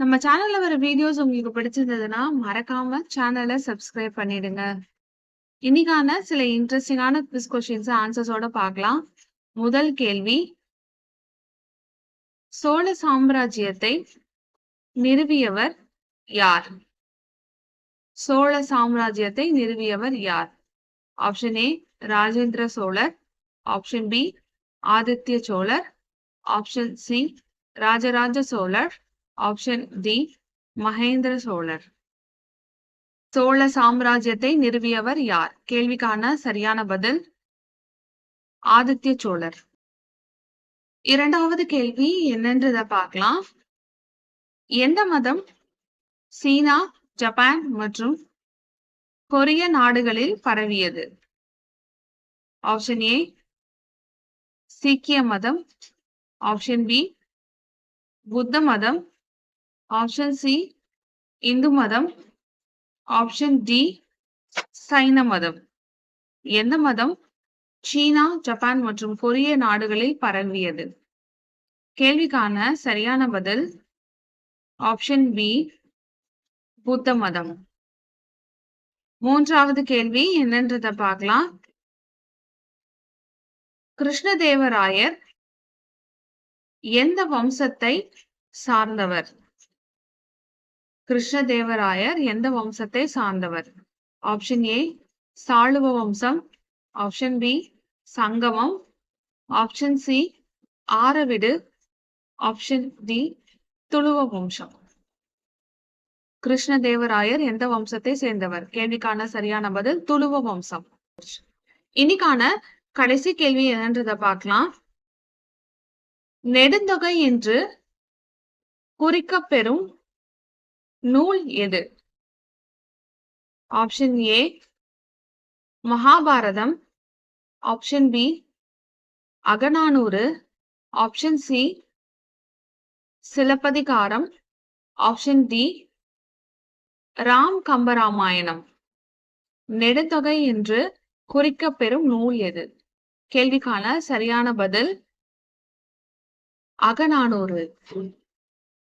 நம்ம சேனல்ல வர வீடியோஸ் உங்களுக்கு பிடிச்சிருந்ததுன்னா, மறக்காம சேனலை சப்ஸ்கிரைப் பண்ணிடுங்க. இன்னைக்கான சில இன்ட்ரெஸ்டிங்கான குவிஸ் கொஸ்டின்ஸ் ஆன்சர்ஸோட பார்க்கலாம். முதல் கேள்வி சோழ சாம்ராஜ்யத்தை நிறுவியவர் யார்? சோழ சாம்ராஜ்யத்தை நிறுவியவர் யார்? ஆப்ஷன் ஏ ராஜேந்திர சோழர் ஆப்ஷன் பி ஆதித்ய சோழர் ஆப்ஷன் சி ராஜராஜ சோழர் ஆப்ஷன் டி மகேந்திர சோழர். சோழ சாம்ராஜ்யத்தை நிறுவியவர் யார்? கேள்விக்கான சரியான பதில் ஆதித்ய சோழர். இரண்டாவது கேள்வி என்னன்றத பார்க்கலாம். எந்த மதம்? சீனா ஜப்பான் மற்றும் கொரிய நாடுகளில் பரவியது. ஆப்ஷன் ஏ சீக்கிய மதம். ஆப்ஷன் பி புத்த மதம். ஆப்ஷன் சி இந்து மதம் ஆப்ஷன் டி சைன மதம் எந்த மதம்? சீனா ஜப்பான் மற்றும் கொரிய நாடுகளில் பரவியது. கேள்விக்கான சரியான பதில் ஆப்ஷன் பி புத்த மதம். மூன்றாவது கேள்வி என்னன்றத பார்க்கலாம். கிருஷ்ணதேவராயர் எந்த வம்சத்தை சார்ந்தவர்? கிருஷ்ணதேவராயர் எந்த வம்சத்தை சார்ந்தவர்? ஆப்ஷன் ஏ சாளுவ வம்சம். ஆப்ஷன் பி சங்கமம். Option C Aravidu. Option D Tuluva வம்சம். கிருஷ்ணதேவராயர் எந்த வம்சத்தை சேர்ந்தவர்? கேள்விக்கான சரியான பதில் துளுவ வம்சம். இன்னைக்கான கடைசி கேள்வி என்னன்றத பார்க்கலாம். நெடுந்தொகை என்று குறிக்கப்பெறும் நூல் எது? Option A Mahabharatam. Option B Akananuru. Option C Silappatikaram. Option D Ram Kambaramayanam. Nedunthogai என்று குறிக்கப்பெறும் நூல் எது? கேள்விக்கான சரியான பதில் அகநானூறு.